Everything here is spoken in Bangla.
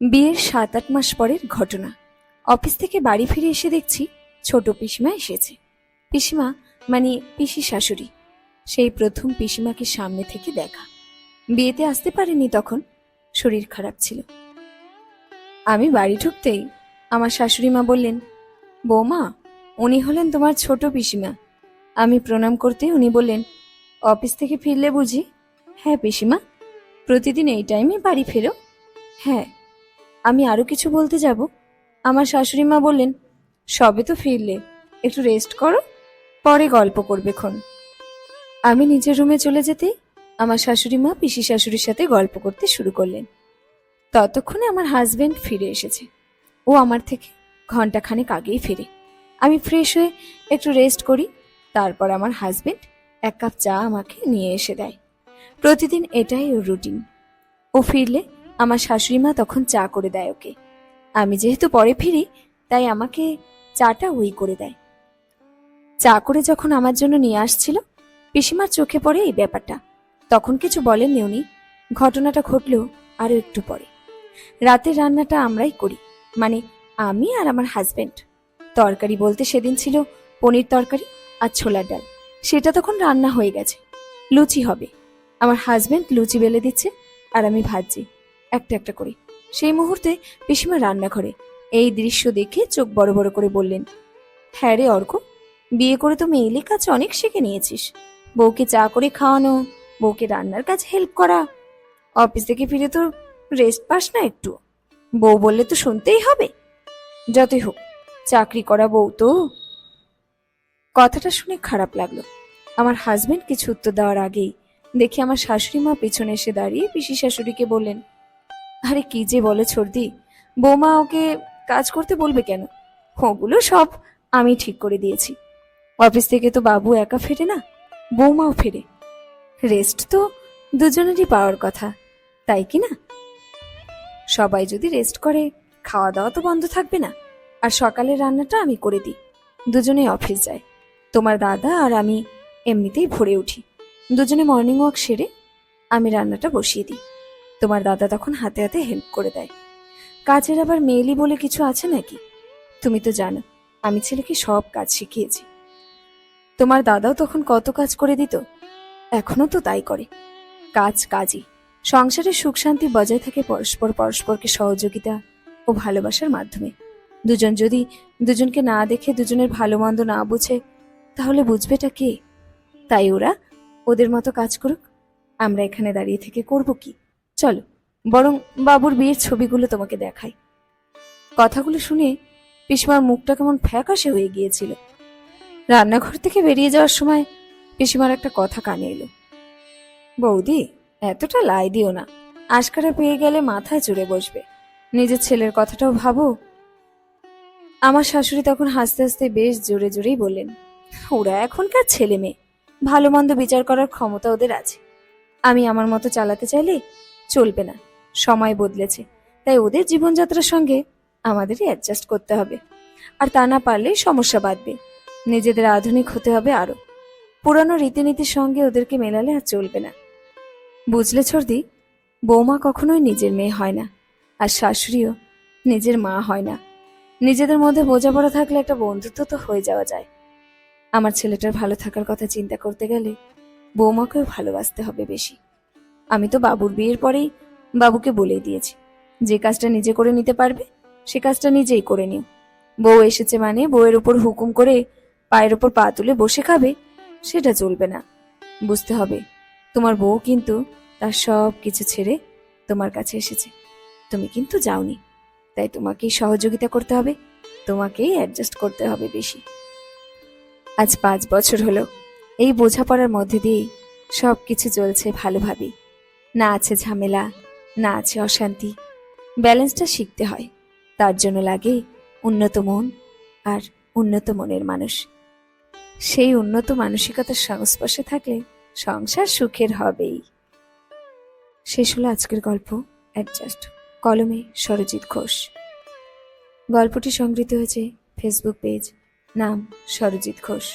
বিয়ের সাত আট মাস পরের ঘটনা। অফিস থেকে বাড়ি ফিরে এসে দেখছি ছোট পিসিমা এসেছে। পিসিমা মানে পিসি শাশুড়ি। সেই প্রথম পিসিমাকে সামনে থেকে দেখা। বিয়েতে আসতে পারেনি তখন। শরীর খারাপ ছিল। আমি বাড়ি ঢুকতেই আমার শাশুড়ি মা বললেন, বৌমা, উনি হলেন তোমার ছোট পিসিমা। আমি প্রণাম করতে উনি বললেন, অফিস থেকে ফিরলে বুঝি? হ্যাঁ পিসিমা, প্রতিদিন এই টাইমে বাড়ি ফেরো। হ্যাঁ আমি আরও কিছু বলতে যাব? আমার শাশুড়ি মা বললেন, সবে তো ফিরলে, একটু রেস্ট করো, পরে গল্প করবে খন। আমি নিজের রুমে চলে যেতেই আমার শাশুড়ি মা পিসি শাশুড়ির সাথে গল্প করতে শুরু করলেন। ততক্ষণে আমার হাজবেন্ড ফিরে এসেছে। ও আমার থেকে ঘন্টাখানেক আগেই ফিরে। আমি ফ্রেশ হয়ে একটু রেস্ট করি, তারপর আমার হাজবেন্ড এক কাপ চা আমাকে নিয়ে এসে দেয়। প্রতিদিন এটাই ওর রুটিন ও ফিরলে আমার শাশুড়ি মা তখন চা করে দেয় ওকে। আমি যেহেতু পরে ফিরি, তাই আমাকে চাটা ওই করে দেয়। চা করে যখন আমার জন্য নিয়ে আসছিল, পিসিমার চোখে পড়ে এই ব্যাপারটা। তখন কিছু বলেননি উনি। ঘটনাটা ঘটলো আরও একটু পরে। রাতের রান্নাটা আমরাই করি মানে আমি আর আমার হাজবেন্ড। তরকারি বলতে সেদিন ছিল পনির তরকারি আর ছোলার ডাল। সেটা তখন রান্না হয়ে গেছে। লুচি হবে। আমার হাজবেন্ড লুচি বেলে দিচ্ছে আর আমি ভাজছি। একটা একটা করে। সেই মুহূর্তে পিসিমা রান্নাঘরে এই দৃশ্য দেখে চোখ বড় বড় করে বললেন হ্যাঁ রে অর্ক, বিয়ে করে তো মেয়েলি কাজ অনেক শিখে নিয়েছিস। বউকে চা করে খাওয়ানো, বউকে রান্নার কাজ হেল্প করা। অফিস থেকে ফিরে তো রেস্ট পাস না একটু। বউ বললে তো শুনতেই হবে। যতই হোক, চাকরি করা বউ তো। কথাটা শুনে খারাপ লাগল। আমার হাজবেন্ড কিছু উত্তর দেওয়ার আগেই দেখি আমার শাশুড়ি মা পিছনে এসে দাঁড়িয়ে পিসি শাশুড়িকে বললেন আরে কি যে বলে ছর্দি? বৌমা ওকে কাজ করতে বলবে কেন? ওগুলো সব আমি ঠিক করে দিয়েছি। অফিস থেকে তো বাবু একা ফেরে না, বৌমাও ফেরে। রেস্ট তো দুজনেরই পাওয়ার কথা, তাই কি না? সবাই যদি রেস্ট করে খাওয়া দাওয়া তো বন্ধ থাকবে না। আর সকালের রান্নাটা আমি করে দিই। দুজনেই অফিস যায়। তোমার দাদা আর আমি এমনিতেই ভোরে উঠি। দুজনে মর্নিং ওয়াক সেরে আমি রান্নাটা বসিয়ে দিই। তোমার দাদা তখন হাতে হাতে হেল্প করে দেয়। কাজের আবার মেয়েলি বলে কিছু আছে নাকি? তুমি তো জানো, আমি ছেলেকে সব কাজ শিখিয়েছি। তোমার দাদাও তখন কত কাজ করে দিত? এখনও তো তাই করে। কাজ কাজই। সংসারের সুখ শান্তি বজায় থাকে পরস্পর পরস্পরকে সহযোগিতা ও ভালোবাসার মাধ্যমে। দুজন যদি দুজনকে না দেখে দুজনের ভালো মন্দ না বুঝে, তাহলে বুঝবেটা কে? তাই ওরা ওদের মতো কাজ করুক, আমরা এখানে দাঁড়িয়ে থেকে করব কি? চলো, বরং বাবুর বিয়ের ছবিগুলো তোমাকে দেখাই। কথাগুলো শুনে পিসিমার মুখটা কেমন ফ্যাকাশে হয়ে গিয়েছিল। রান্নাঘর থেকে বেরিয়ে যাওয়ার সময় পিসিমার একটা কথা কানে এলো। বৌদি, এতটা লাই দিও না, আশকারা পেয়ে গেলে মাথায় চড়ে বসবে। নিজের ছেলের কথাটাও ভাবো। আমার শাশুড়ি তখন হাসতে হাসতে বেশ জোরে জোরেই বললেন, ওরা এখনকার ছেলে মেয়ে ভালো মন্দ বিচার করার ক্ষমতা ওদের আছে। আমি আমার মতো চালাতে চাইলে চলবে না। সময় বদলেছে। তাই ওদের জীবনযাত্রার সঙ্গে আমাদেরই অ্যাডজাস্ট করতে হবে। আর তা না পারলে সমস্যা বাঁধবে। নিজেদের আধুনিক হতে হবে আরও। পুরানো রীতিনীতির সঙ্গে ওদেরকে মেলালে আর চলবে না। বুঝলে ছর্দি, বৌমা কখনোই নিজের মেয়ে হয় না। আর শাশুড়িও নিজের মা হয় না। নিজেদের মধ্যে বোঝাপড়া থাকলে একটা বন্ধুত্ব তো হয়ে যাওয়া যায়। আমার ছেলেটার ভালো থাকার কথা চিন্তা করতে গেলে বৌমাকেও ভালোবাসতে হবে বেশি। আমি তো বাবুর বিয়ের পরেই বাবুকে বলে দিয়েছি। যে কাজটা নিজে করে নিতে পারবে, সে কাজটা নিজেই করে নিও। বউ এসেছে মানে বউয়ের উপর হুকুম করে পায়ের ওপর পা তুলে বসে খাবে, সেটা চলবে না। বুঝতে হবে, তোমার বউ কিন্তু তার সব কিছু ছেড়ে তোমার কাছে এসেছে। তুমি কিন্তু যাওনি, তাই তোমাকেই সহযোগিতা করতে হবে, তোমাকেই অ্যাডজাস্ট করতে হবে বেশি। আজ পাঁচ বছর হলো, এই বোঝাপড়ার মধ্যে দিয়েই সব কিছু চলছে ভালোভাবেই। না আছে ঝামেলা, না আছে অশান্তি। ব্যালেন্সটা শিখতে হয়, তার জন্য লাগে উন্নত মন আর উন্নত মনের মানুষ। সেই উন্নত মানসিকতার সংস্পর্শে থাকলে সংসার সুখের হবেই। শেষ হলো আজকের গল্প অ্যাডজাস্ট কলমে সরজিৎ ঘোষ। গল্পটি সংগৃহীত হয়েছে ফেসবুক পেজ নাম সরজিৎ ঘোষ।